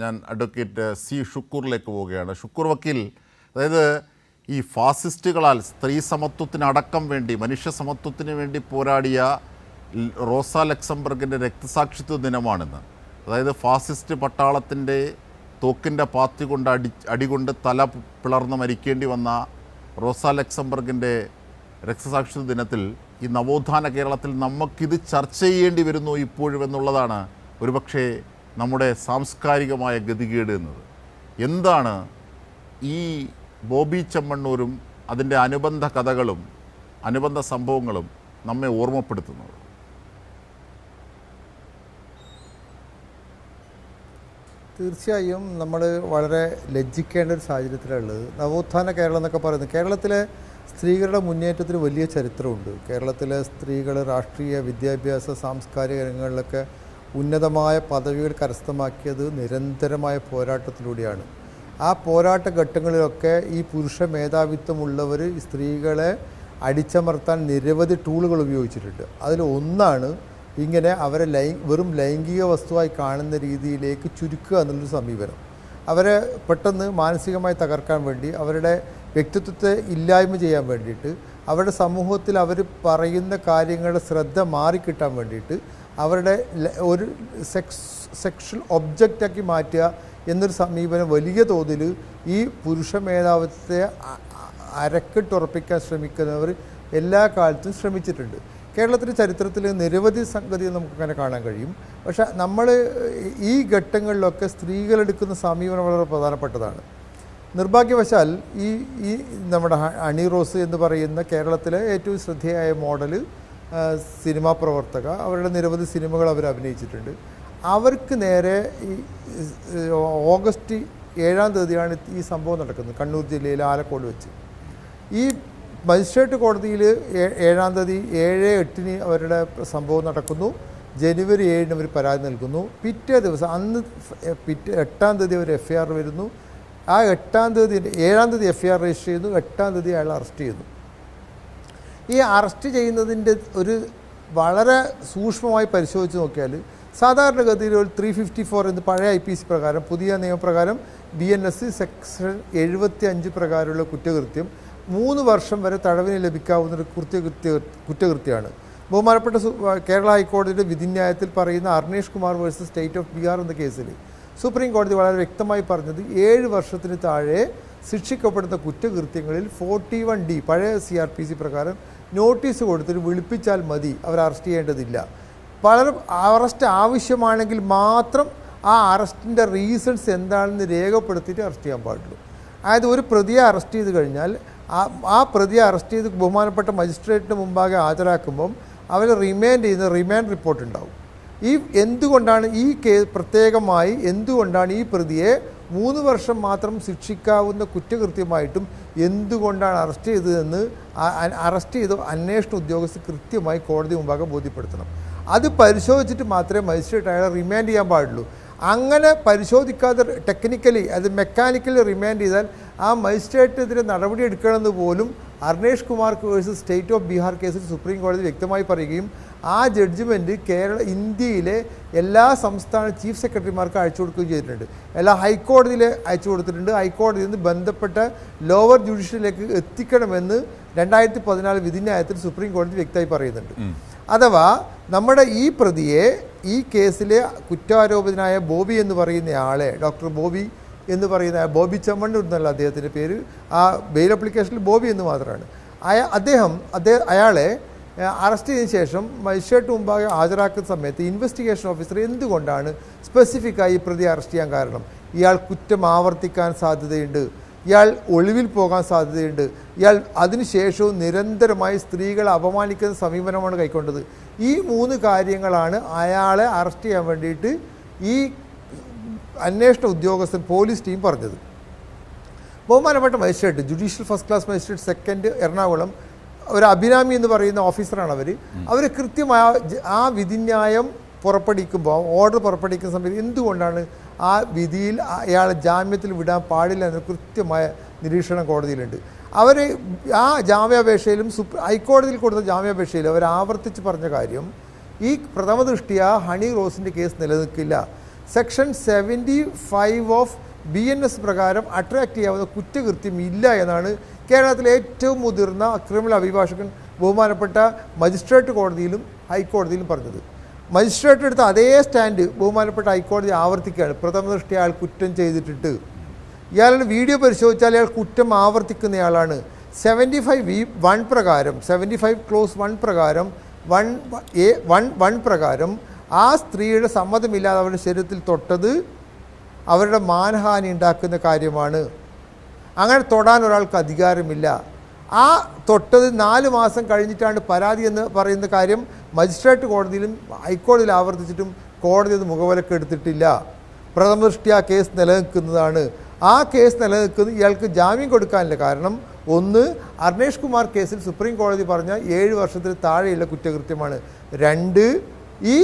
ഞാൻ advocate C ഷുക്കൂറിലേക്ക് പോവുകയാണ്. ഷുക്കൂർ വക്കീൽ അതായത് ഈ ഫാസിസ്റ്റുകളാൽ സ്ത്രീ സമത്വത്തിനടക്കം വേണ്ടി മനുഷ്യ സമത്വത്തിന് വേണ്ടി പോരാടിയ റോസ ലക്സംബർഗിന്റെ രക്തസാക്ഷിത്വ ദിനമാണിന്ന്. അതായത് ഫാസിസ്റ്റ് പട്ടാളത്തിന്റെ തോക്കിന്റെ പാത്തി കൊണ്ട് അടി അടികൊണ്ട് തല പിളർന്ന് മരിക്കേണ്ടി വന്ന റോസ ലക്സംബർഗിന്റെ രക്തസാക്ഷിത്വ ദിനത്തിൽ ഈ നവോത്ഥാന കേരളത്തിൽ നമുക്കിത് ചർച്ച ചെയ്യേണ്ടി വരുന്നു ഇപ്പോഴും എന്നുള്ളതാണ് ഒരുപക്ഷെ നമ്മുടെ സാംസ്കാരികമായ ഗതികേട് എന്നത്. എന്താണ് ഈ ബോബി ചെമ്മണ്ണൂരും അതിന്റെ അനുബന്ധ കഥകളും അനുബന്ധ സംഭവങ്ങളും നമ്മെ ഓർമ്മപ്പെടുത്തുന്നത്? തീർച്ചയായും നമ്മൾ വളരെ ലജ്ജിക്കേണ്ട ഒരു സാഹചര്യത്തിലുള്ളത് നവോത്ഥാന കേരളം എന്നൊക്കെ പറയുന്നത് കേരളത്തിലെ സ്ത്രീകളുടെ മുന്നേറ്റത്തിന് വലിയ ചരിത്രമുണ്ട്. കേരളത്തിലെ സ്ത്രീകൾ രാഷ്ട്രീയ വിദ്യാഭ്യാസ സാംസ്കാരിക രംഗങ്ങളിലൊക്കെ ഉന്നതമായ പദവികൾ കരസ്ഥമാക്കിയത് നിരന്തരമായ പോരാട്ടത്തിലൂടെയാണ്. ആ പോരാട്ട ഘട്ടങ്ങളിലൊക്കെ ഈ പുരുഷ മേധാവിത്വമുള്ളവർ സ്ത്രീകളെ അടിച്ചമർത്താൻ നിരവധി ടൂളുകൾ ഉപയോഗിച്ചിട്ടുണ്ട്. അതിൽ ഒന്നാണ് ഇങ്ങനെ അവരെ ലൈ വെറും ലൈംഗിക വസ്തുവായി കാണുന്ന രീതിയിലേക്ക് ചുരുക്കുക എന്നുള്ളൊരു സമീപനം. അവരെ പെട്ടെന്ന് മാനസികമായി തകർക്കാൻ വേണ്ടി അവരുടെ വ്യക്തിത്വത്തെ ഇല്ലായ്മ ചെയ്യാൻ വേണ്ടിയിട്ട് അവരുടെ സമൂഹത്തിൽ അവർ പറയുന്ന കാര്യങ്ങളുടെ ശ്രദ്ധ മാറിക്കിട്ടാൻ വേണ്ടിയിട്ട് അവരുടെ ഒരു സെക്സ് സെക്ഷൽ ഒബ്ജക്റ്റാക്കി മാറ്റുക എന്നൊരു സമീപനം വലിയ തോതിൽ ഈ പുരുഷ മേധാവിത്വത്തെ അരക്കിട്ടുറപ്പിക്കാൻ ശ്രമിക്കുന്നവർ എല്ലാ കാലത്തും ശ്രമിച്ചിട്ടുണ്ട്. കേരളത്തിന്റെ ചരിത്രത്തിൽ നിരവധി സംഗതികൾ നമുക്ക് അങ്ങനെ കാണാൻ കഴിയും. പക്ഷേ നമ്മൾ ഈ ഘട്ടങ്ങളിലൊക്കെ സ്ത്രീകളെടുക്കുന്ന സമീപനം വളരെ പ്രധാനപ്പെട്ടതാണ്. നിർഭാഗ്യവശാൽ ഈ ഈ നമ്മുടെ അണി റോസ് എന്ന് പറയുന്ന കേരളത്തിലെ ഏറ്റവും ശ്രദ്ധേയായ മോഡൽ സിനിമാ പ്രവർത്തക. അവരുടെ നിരവധി സിനിമകൾ അവർ അഭിനയിച്ചിട്ടുണ്ട്. അവർക്ക് നേരെ ഈ ഓഗസ്റ്റ് ഏഴാം തീയതിയാണ് ഈ സംഭവം നടക്കുന്നത് കണ്ണൂർ ജില്ലയിലെ ആലക്കോട് വെച്ച്. ഈ മജിസ്ട്രേറ്റ് കോടതിയിൽ ഏഴാം തീയതി ഏഴ് എട്ടിന് അവരുടെ സംഭവം നടക്കുന്നു. ജനുവരി ഏഴിന് അവർ പരാതി നൽകുന്നു. പിറ്റേ ദിവസം അന്ന് പിറ്റേ എട്ടാം തീയതി അവർ എഫ് ഐ ആർ വരുന്നു. ആ എട്ടാം തീയതി ഏഴാം തീയതി എഫ് ഐ ആർ രജിസ്റ്റർ ചെയ്യുന്നു. എട്ടാം തീയതി അയാൾ അറസ്റ്റ് ചെയ്യുന്നു. ഈ അറസ്റ്റ് ചെയ്യുന്നതിന്റെ ഒരു വളരെ സൂക്ഷ്മമായി പരിശോധിച്ച് നോക്കിയാൽ സാധാരണഗതിയിൽ ഒരു ത്രീ ഫിഫ്റ്റി ഫോർ എന്ന് പഴയ ഐ പി സി പ്രകാരം പുതിയ നിയമപ്രകാരം ബി എൻ എസ് സെക്ഷൻ എഴുപത്തി അഞ്ച് പ്രകാരമുള്ള കുറ്റകൃത്യം മൂന്ന് വർഷം വരെ തടവിന് ലഭിക്കാവുന്ന ഒരു കുറ്റകൃത്യ കുറ്റകൃത്യമാണ്. ബഹുമാനപ്പെട്ട കേരള ഹൈക്കോടതിയുടെ വിധിന്യായത്തിൽ പറയുന്ന Arnesh Kumar versus state of Bihar എന്ന കേസിൽ സുപ്രീം കോടതി വളരെ വ്യക്തമായി പറഞ്ഞത് ഏഴ് വർഷത്തിന് താഴെ ശിക്ഷിക്കപ്പെടുന്ന കുറ്റകൃത്യങ്ങളിൽ ഫോർട്ടി വൺ ഡി പഴയ സി ആർ പി സി പ്രകാരം നോട്ടീസ് കൊടുത്തിട്ട് വിളിപ്പിച്ചാൽ മതി. അവർ അറസ്റ്റ് ചെയ്യേണ്ടതില്ല. പലരും അറസ്റ്റ് ആവശ്യമാണെങ്കിൽ മാത്രം ആ അറസ്റ്റിന്റെ റീസൺസ് എന്താണെന്ന് രേഖപ്പെടുത്തിയിട്ട് അറസ്റ്റ് ചെയ്യാൻ പാടുള്ളൂ. അതായത് ഒരു പ്രതിയെ അറസ്റ്റ് ചെയ്ത് കഴിഞ്ഞാൽ ആ പ്രതിയെ അറസ്റ്റ് ചെയ്ത് ബഹുമാനപ്പെട്ട മജിസ്ട്രേറ്റിന് മുമ്പാകെ ഹാജരാക്കുമ്പം അവർ റിമാൻഡ് ചെയ്യുന്ന റിമാൻഡ് റിപ്പോർട്ട് ഉണ്ടാവും. ഈ എന്തുകൊണ്ടാണ് ഈ കേ പ്രത്യേകമായി എന്തുകൊണ്ടാണ് ഈ പ്രതിയെ മൂന്ന് വർഷം മാത്രം ശിക്ഷിക്കാവുന്ന കുറ്റകൃത്യമായിട്ടും എന്തുകൊണ്ടാണ് അറസ്റ്റ് ചെയ്തതെന്ന് അറസ്റ്റ് ചെയ്ത അന്വേഷണ ഉദ്യോഗസ്ഥർ കൃത്യമായി കോടതി മുമ്പാകെ ബോധ്യപ്പെടുത്തണം. അത് പരിശോധിച്ചിട്ട് മാത്രമേ മജിസ്ട്രേറ്റ് അയാളെ റിമാൻഡ് ചെയ്യാൻ പാടുള്ളൂ. അങ്ങനെ പരിശോധിക്കാതെ ടെക്നിക്കലി അത് മെക്കാനിക്കലി റിമാൻഡ് ചെയ്താൽ ആ മജിസ്ട്രേറ്റിനെതിരെ നടപടി എടുക്കണമെന്ന് പോലും Arnesh Kumar versus state of Bihar കേസിൽ സുപ്രീം കോടതി വ്യക്തമായി പറയുകയും ആ ജഡ്ജ്മെന്റ് കേരള ഇന്ത്യയിലെ എല്ലാ സംസ്ഥാന ചീഫ് സെക്രട്ടറിമാർക്ക് അയച്ചു കൊടുക്കുകയും ചെയ്തിട്ടുണ്ട്. എല്ലാ ഹൈക്കോടതിയിൽ അയച്ചു കൊടുത്തിട്ടുണ്ട്. ഹൈക്കോടതിയിൽ നിന്ന് ബന്ധപ്പെട്ട ലോവർ ജുഡീഷ്യലിലേക്ക് എത്തിക്കണമെന്ന് രണ്ടായിരത്തി പതിനാല് വിധിന്യായത്തിൽ സുപ്രീം കോടതി വ്യക്തമായി പറയുന്നുണ്ട്. അഥവാ നമ്മുടെ ഈ പ്രതിയെ ഈ കേസിലെ കുറ്റാരോപിതനായ ബോബി എന്ന് പറയുന്ന ആളെ ഡോക്ടർ ബോബി എന്ന് പറയുന്ന ബോബി ചമ്മണ്ണൂർ എന്നല്ല അദ്ദേഹത്തിന്റെ പേര് ആ ബെയിൽ അപ്ലിക്കേഷനിൽ ബോബി എന്ന് മാത്രമാണ്. അയാ അദ്ദേഹം അദ്ദേഹം അയാളെ അറസ്റ്റ് ചെയ്തതിനു ശേഷം മജിസ്ട്രേറ്റ് മുമ്പാകെ ഹാജരാക്കുന്ന സമയത്ത് ഇൻവെസ്റ്റിഗേഷൻ ഓഫീസർ എന്തുകൊണ്ടാണ് സ്പെസിഫിക്കായി പ്രതി അറസ്റ്റ് ചെയ്യാൻ കാരണം? ഇയാൾ കുറ്റം ആവർത്തിക്കാൻ സാധ്യതയുണ്ട്. ഇയാൾ ഒളിവിൽ പോകാൻ സാധ്യതയുണ്ട്. ഇയാൾ അതിനുശേഷവും നിരന്തരമായി സ്ത്രീകളെ അപമാനിക്കുന്ന സമീപനമാണ് കൈക്കൊണ്ടത്. ഈ മൂന്ന് കാര്യങ്ങളാണ് അയാളെ അറസ്റ്റ് ചെയ്യാൻ വേണ്ടിയിട്ട് ഈ അന്വേഷണ ഉദ്യോഗസ്ഥൻ പോലീസ് ടീം പറഞ്ഞത്. ബഹുമാനപ്പെട്ട magistrate judicial first class magistrate second Ernakulam ഒരു അഭിരാമി എന്ന് പറയുന്ന ഓഫീസറാണ് അവർ അവർ കൃത്യമായ ആ വിധിന്യായം പുറപ്പെടുവിക്കുമ്പോൾ ഓർഡർ പുറപ്പെടുവിക്കുന്ന സമയത്ത് എന്തുകൊണ്ടാണ് ആ വിധിയിൽ അയാളെ ജാമ്യത്തിൽ വിടാൻ പാടില്ല എന്ന കൃത്യമായ നിരീക്ഷണം കോടതിയിലുണ്ട്. അവർ ആ ജാമ്യാപേക്ഷയിലും സുപ്രീം ഹൈക്കോടതിയിൽ കൊടുത്ത ജാമ്യാപേക്ഷയിൽ അവർ ആവർത്തിച്ച് പറഞ്ഞ കാര്യം ഈ പ്രഥമ ദൃഷ്ടിയ ഹണി റോസിന്റെ കേസ് നിലനിൽക്കില്ല. Section seventy five of B N S പ്രകാരം അട്രാക്റ്റ് ചെയ്യാവുന്ന കുറ്റകൃത്യം ഇല്ല എന്നാണ് കേരളത്തിലെ ഏറ്റവും മുതിർന്ന ക്രിമിനൽ അഭിഭാഷകൻ ബഹുമാനപ്പെട്ട മജിസ്ട്രേറ്റ് കോടതിയിലും ഹൈക്കോടതിയിലും പറഞ്ഞത്. മജിസ്ട്രേറ്റ് എടുത്ത അതേ സ്റ്റാൻഡ് ബഹുമാനപ്പെട്ട ഹൈക്കോടതി ആവർത്തിക്കുകയാണ്. പ്രഥമ ദൃഷ്ടി അയാൾ കുറ്റം ചെയ്തിട്ടിട്ട്. ഇയാളുടെ വീഡിയോ പരിശോധിച്ചാൽ അയാൾ കുറ്റം ആവർത്തിക്കുന്നയാളാണ്. സെവന്റി ഫൈവ് വി വൺ പ്രകാരം സെവന്റി ഫൈവ് ക്ലോസ് വൺ പ്രകാരം വൺ എ വൺ വൺ പ്രകാരം ആ സ്ത്രീയുടെ സമ്മതമില്ലാതെ അവരുടെ ശരീരത്തിൽ തൊട്ടത് അവരുടെ മാനഹാനി ഉണ്ടാക്കുന്ന കാര്യമാണ്. അങ്ങനെ തൊടാൻ ഒരാൾക്ക് അധികാരമില്ല. ആ തൊട്ടത് നാല് മാസം കഴിഞ്ഞിട്ടാണ് പരാതി എന്ന് പറയുന്ന കാര്യം മജിസ്ട്രേറ്റ് കോടതിയിലും ഹൈക്കോടതിയിൽ ആവർത്തിച്ചിട്ടും കോടതി അത് മുഖവിലക്ക് എടുത്തിട്ടില്ല. പ്രഥമ ദൃഷ്ടി ആ കേസ് നിലനിൽക്കുന്നതാണ്. ആ കേസ് നിലനിൽക്കുന്നത് ഇയാൾക്ക് ജാമ്യം കൊടുക്കാനില്ല കാരണം ഒന്ന് അർണേഷ് കുമാർ കേസിൽ സുപ്രീം കോടതി പറഞ്ഞ ഏഴ് വർഷത്തിന് താഴെയുള്ള കുറ്റകൃത്യമാണ്. രണ്ട് ഈ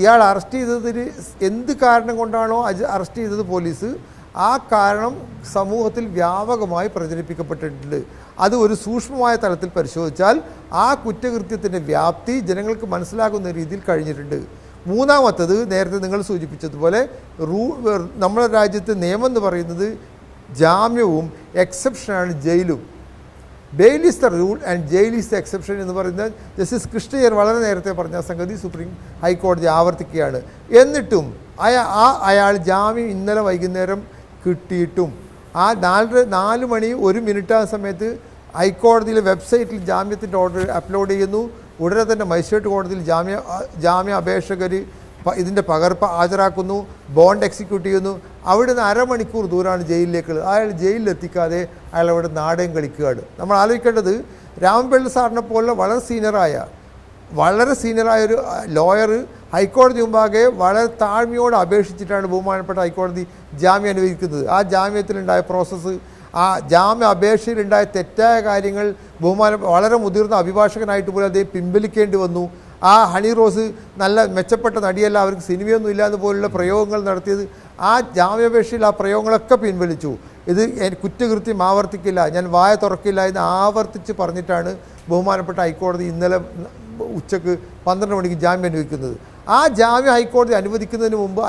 ഇയാൾ അറസ്റ്റ് ചെയ്തതിന് എന്ത് കാരണം കൊണ്ടാണോ അറസ്റ്റ് ചെയ്തത് പോലീസ് ആ കാരണം സമൂഹത്തിൽ വ്യാപകമായി പ്രചരിപ്പിക്കപ്പെട്ടിട്ടുണ്ട്. അത് ഒരു സൂക്ഷ്മമായ തലത്തിൽ പരിശോധിച്ചാൽ ആ കുറ്റകൃത്യത്തിന്റെ വ്യാപ്തി ജനങ്ങൾക്ക് മനസ്സിലാകുന്ന രീതിയിൽ കഴിഞ്ഞിട്ടുണ്ട്. മൂന്നാമത്തത് നേരത്തെ നിങ്ങൾ സൂചിപ്പിച്ചതുപോലെ റൂ നമ്മുടെ രാജ്യത്തെ നിയമം എന്ന് പറയുന്നത് ജാമ്യവും എക്സെപ്ഷനാണ് ജയിലും. Bail is the rule and jail is the exception എന്ന് പറയുന്നത് ജസ്റ്റിസ് കൃഷ്ണയ്യർ വളരെ നേരത്തെ പറഞ്ഞ സംഗതി സുപ്രീം ഹൈക്കോടതി ആവർത്തിക്കുകയാണ്. എന്നിട്ടും ആ അയാൾ ജാമ്യം ഇന്നലെ വൈകുന്നേരം കിട്ടിയിട്ടും ആ നാലര നാല് മണി ഒരു മിനിറ്റ് ആ സമയത്ത് ഹൈക്കോടതിയിലെ വെബ്സൈറ്റിൽ ജാമ്യത്തിന്റെ ഓർഡർ അപ്ലോഡ് ചെയ്യുന്നു. ഉടനെ തന്നെ മജിസ്ട്രേറ്റ് കോടതിയിൽ ജാമ്യ ജാമ്യ അപേക്ഷകർ ഇതിന്റെ പകർപ്പ് ഹാജരാക്കുന്നു ബോണ്ട് എക്സിക്യൂട്ട് ചെയ്യുന്നു. അവിടെ നിന്ന് അരമണിക്കൂർ ദൂരമാണ് ജയിലിലേക്കുള്ളത്. അയാൾ ജയിലിലെത്തിക്കാതെ അയാൾ അവിടെ നാടകം കളിക്കുകയാണ്. നമ്മൾ ആലോചിക്കേണ്ടത് രാമപിള്ള സാറിനെ പോലെ വളരെ സീനിയറായ വളരെ സീനിയറായ ഒരു ലോയർ ഹൈക്കോടതി മുമ്പാകെ വളരെ താഴ്മയോട് അപേക്ഷിച്ചിട്ടാണ് ബഹുമാനപ്പെട്ട ഹൈക്കോടതി ജാമ്യം അനുവദിക്കുന്നത്. ആ ജാമ്യത്തിലുണ്ടായ പ്രോസസ്സ് ആ ജാമ്യ അപേക്ഷയിലുണ്ടായ തെറ്റായ കാര്യങ്ങൾ ബഹുമാന വളരെ മുതിർന്ന അഭിഭാഷകനായിട്ട് പോലും അദ്ദേഹം പിൻവലിക്കേണ്ടി വന്നു. ആ ഹണി റോസ് നല്ല മെച്ചപ്പെട്ട നടിയല്ല അവർക്ക് സിനിമയൊന്നും ഇല്ലാന്ന് പോലുള്ള പ്രയോഗങ്ങൾ നടത്തിയത്. ആ ജാമ്യാപേക്ഷയിൽ ആ പ്രയോഗങ്ങളൊക്കെ പിൻവലിച്ചു. ഇത് കുറ്റകൃത്യം ആവർത്തിക്കില്ല ഞാൻ വായ തുറക്കില്ല എന്ന് ആവർത്തിച്ച് പറഞ്ഞിട്ടാണ് ബഹുമാനപ്പെട്ട ഹൈക്കോടതി ഇന്നലെ ഉച്ചയ്ക്ക് പന്ത്രണ്ട് മണിക്ക് ജാമ്യം അനുവദിക്കുന്നത്. ആ ജാമ്യം ഹൈക്കോടതി അനുവദിക്കുന്നതിന് മുമ്പ്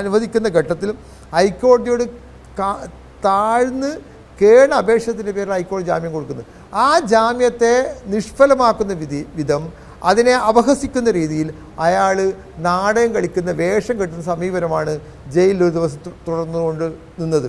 അനുവദിക്കുന്ന ഘട്ടത്തിൽ ഹൈക്കോടതിയോട് താഴ്ന്ന് കേണ അപേക്ഷത്തിന്റെ പേരിൽ ഹൈക്കോടതി ജാമ്യം കൊടുക്കുന്നത്. ആ ജാമ്യത്തെ നിഷ്ഫലമാക്കുന്ന വിധി വിധം അതിനെ അപഹസിക്കുന്ന രീതിയിൽ അയാൾ നാടകം കളിക്കുന്ന വേഷം കെട്ടുന്ന സമീപനമാണ് ജയിലിൽ ഒരു ദിവസം തുടർന്നുകൊണ്ട് നിന്നത്.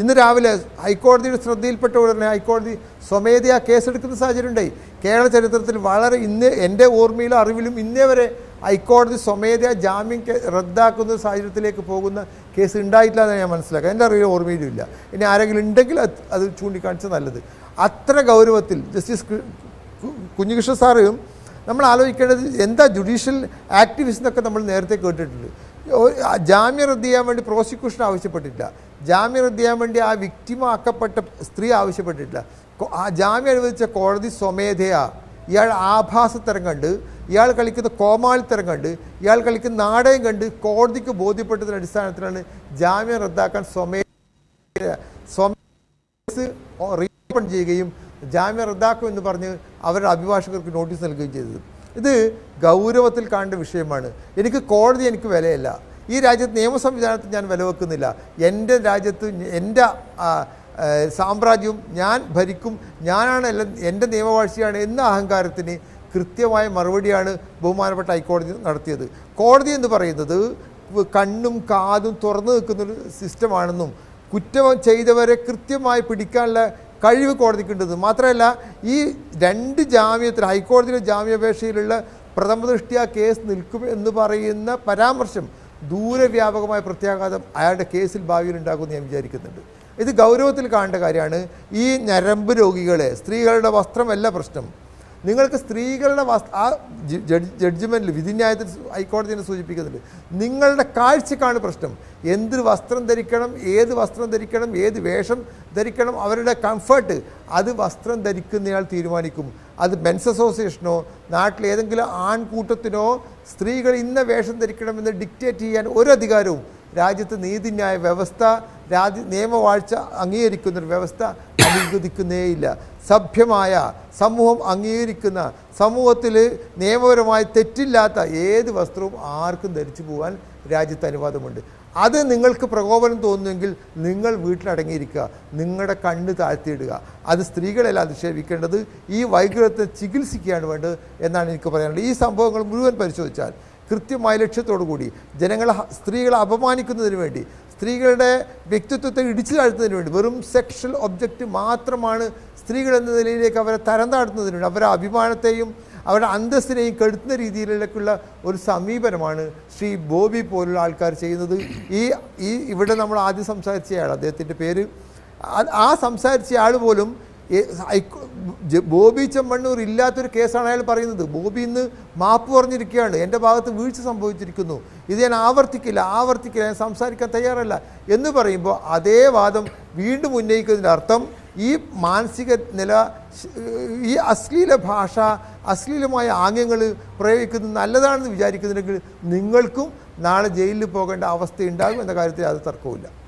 ഇന്ന് രാവിലെ ഹൈക്കോടതിയുടെ ശ്രദ്ധയിൽപ്പെട്ട ഉടനെ ഹൈക്കോടതി സ്വമേധയാ കേസെടുക്കുന്ന സാഹചര്യം ഉണ്ടായി. കേരള ചരിത്രത്തിൽ വളരെ ഇന്ന് എന്റെ ഓർമ്മയിലും അറിവിലും ഇന്നേ വരെ ഹൈക്കോടതി സ്വമേധയാ ജാമ്യം റദ്ദാക്കുന്ന സാഹചര്യത്തിലേക്ക് പോകുന്ന കേസ് ഉണ്ടായിട്ടില്ല എന്ന് ഞാൻ മനസ്സിലാക്കുക എന്റെ അറിവിൽ ഓർമ്മയിലും ഇല്ല ഇനി ആരെങ്കിലും ഉണ്ടെങ്കിൽ അത് ചൂണ്ടിക്കാണിച്ചത് നല്ലത്. അത്ര ഗൗരവത്തിൽ ജസ്റ്റിസ് കുഞ്ഞികൃഷ്ണ സാറും നമ്മൾ ആലോചിക്കേണ്ടത് എന്താ ജുഡീഷ്യൽ ആക്ടിവിസ്റ്റ് എന്നൊക്കെ നമ്മൾ നേരത്തെ കേട്ടിട്ടുണ്ട്. ജാമ്യം റദ്ദ് ചെയ്യാൻ വേണ്ടി പ്രോസിക്യൂഷൻ ആവശ്യപ്പെട്ടിട്ടില്ല. ജാമ്യം റദ്ദ് ചെയ്യാൻ വേണ്ടി ആ വിക്റ്റിമാക്കപ്പെട്ട സ്ത്രീ ആവശ്യപ്പെട്ടിട്ടില്ല. ആ ജാമ്യം അനുവദിച്ച കോടതി സ്വമേധയാ. ഇയാൾ ആഭാസത്തരം കണ്ട് ഇയാൾ കളിക്കുന്ന കോമാളിത്തരം കണ്ട് ഇയാൾ കളിക്കുന്ന നാടകം കണ്ട് കോടതിക്ക് ബോധ്യപ്പെട്ടതിന്റെ അടിസ്ഥാനത്തിലാണ് ജാമ്യം റദ്ദാക്കാൻ സ്വമേ സ്വമേസ് റീഓപ്പൺ ചെയ്യുകയും ജാമ്യം റദ്ദാക്കും എന്ന് പറഞ്ഞ് അവരുടെ അഭിഭാഷകർക്ക് നോട്ടീസ് നൽകുകയും ചെയ്തത്. ഇത് ഗൗരവത്തിൽ കാണേണ്ട വിഷയമാണ്. എനിക്ക് കോടതി എനിക്ക് വിലയല്ല. ഈ രാജ്യത്ത് നിയമ സംവിധാനത്തിൽ ഞാൻ വില വെക്കുന്നില്ല എന്റെ രാജ്യത്ത് എന്റെ സാമ്രാജ്യവും ഞാൻ ഭരിക്കും ഞാനാണ് എല്ലാം എന്റെ നിയമവാഴ്ചയാണ് എന്ന അഹങ്കാരത്തിന് കൃത്യമായ മറുപടിയാണ് ബഹുമാനപ്പെട്ട ഹൈക്കോടതി നടത്തിയത്. കോടതി എന്ന് പറയുന്നത് കണ്ണും കാതും തുറന്നു നിൽക്കുന്നൊരു സിസ്റ്റമാണെന്നും കുറ്റം ചെയ്തവരെ കൃത്യമായി പിടിക്കാനുള്ള കഴിവ് കോടതിക്കുണ്ടെന്ന് മാത്രമല്ല ഈ രണ്ട് ജാമ്യത്തിൽ ഹൈക്കോടതിയിലെ ജാമ്യാപേക്ഷയിലുള്ള പ്രഥമ ദൃഷ്ടിയ കേസ് നിൽക്കും എന്ന് പറയുന്ന പരാമർശം ദൂരവ്യാപകമായ പ്രത്യാഘാതം അയാളുടെ കേസിൽ ഭാവിയിൽ ഉണ്ടാകുമെന്ന് ഞാൻ വിചാരിക്കുന്നുണ്ട്. ഇത് ഗൗരവത്തിൽ കാണേണ്ട കാര്യമാണ്. ഈ ഞരമ്പ് രോഗികളെ സ്ത്രീകളുടെ വസ്ത്രമല്ല പ്രശ്നം. നിങ്ങൾക്ക് സ്ത്രീകളുടെ വസ് ആ ജഡ്ജ്മെന്റിൽ വിധിന്യായത്തിൽ ഹൈക്കോടതി തന്നെ സൂചിപ്പിക്കുന്നുണ്ട്. നിങ്ങളുടെ കാഴ്ചക്കാണ് പ്രശ്നം. എന്ത് വസ്ത്രം ധരിക്കണം ഏത് വസ്ത്രം ധരിക്കണം ഏത് വേഷം ധരിക്കണം അവരുടെ കംഫർട്ട് അത് വസ്ത്രം ധരിക്കുന്നയാൾ തീരുമാനിക്കും. അത് മെൻസ് അസോസിയേഷനോ നാട്ടിലെ ഏതെങ്കിലും ആൺകൂട്ടത്തിനോ സ്ത്രീകൾ ഇന്ന വേഷം ധരിക്കണമെന്ന് ഡിക്റ്റേറ്റ് ചെയ്യാൻ ഒരു അധികാരവും രാജ്യത്ത് നീതിന്യായ വ്യവസ്ഥ രാജ്യ നിയമവാഴ്ച അംഗീകരിക്കുന്നൊരു വ്യവസ്ഥ അനുവദിക്കുന്നേയില്ല സഭ്യമായ സമൂഹം അംഗീകരിക്കുന്ന സമൂഹത്തിൽ നിയമപരമായി തെറ്റില്ലാത്ത ഏത് വസ്ത്രവും ആർക്കും ധരിച്ചു പോകാൻ രാജ്യത്ത് അനുവാദമുണ്ട്. അത് നിങ്ങൾക്ക് പ്രകോപനം തോന്നുമെങ്കിൽ നിങ്ങൾ വീട്ടിലടങ്ങിയിരിക്കുക. നിങ്ങളുടെ കണ്ണ് താഴ്ത്തിയിടുക. അത് സ്ത്രീകളെല്ലാം അധിക്ഷേപിക്കേണ്ടത്. ഈ വൈകൃതത്തെ ചികിത്സിക്കുകയാണ് വേണ്ടത് എന്നാണ് എനിക്ക് പറയാനുള്ളത്. ഈ സംഭവങ്ങൾ മുഴുവൻ പരിശോധിച്ചാൽ കൃത്യമായ ലക്ഷ്യത്തോടു കൂടി ജനങ്ങളെ സ്ത്രീകളെ അപമാനിക്കുന്നതിന് വേണ്ടി സ്ത്രീകളുടെ വ്യക്തിത്വത്തെ ഇടിച്ചു താഴ്ത്തുന്നതിന് വേണ്ടി വെറും സെക്ഷൽ ഒബ്ജക്റ്റ് മാത്രമാണ് സ്ത്രീകൾ എന്ന നിലയിലേക്ക് അവരെ തരം താഴ്ത്തുന്നതിന് വേണ്ടി അവരുടെ അഭിമാനത്തെയും അവരുടെ അന്തസ്സിനെയും കെടുത്തുന്ന രീതിയിലേക്കുള്ള ഒരു സമീപനമാണ് ശ്രീ ബോബി പോലുള്ള ആൾക്കാർ ചെയ്യുന്നത്. ഈ ഈ ഇവിടെ നമ്മൾ ആദ്യം സംസാരിച്ചയാൾ അദ്ദേഹത്തിന്റെ പേര്. ആ- സംസാരിച്ചയാൾ പോലും ബോബി ചെമ്മണ്ണൂർ ഇല്ലാത്തൊരു കേസാണ് അയാൾ പറയുന്നത്. ബോബി ഇന്ന് മാപ്പ് പറഞ്ഞിരിക്കുകയാണ്. എന്റെ ഭാഗത്ത് വീഴ്ച സംഭവിച്ചിരിക്കുന്നു. ഇത് ഞാൻ ആവർത്തിക്കില്ല ആവർത്തിക്കില്ല ഞാൻ സംസാരിക്കാൻ തയ്യാറല്ല എന്ന് പറയുമ്പോൾ അതേ വാദം വീണ്ടും ഉന്നയിക്കുന്നതിന്റെ അർത്ഥം ഈ മാനസിക നില ഈ അശ്ലീല ഭാഷ അശ്ലീലമായ ആംഗ്യങ്ങൾ പ്രയോഗിക്കുന്നത് നല്ലതാണെന്ന് വിചാരിക്കുന്നുണ്ടെങ്കിൽ നിങ്ങൾക്കും നാളെ ജയിലിൽ പോകേണ്ട അവസ്ഥ ഉണ്ടാകും എന്ന കാര്യത്തിൽ അത് തർക്കമില്ല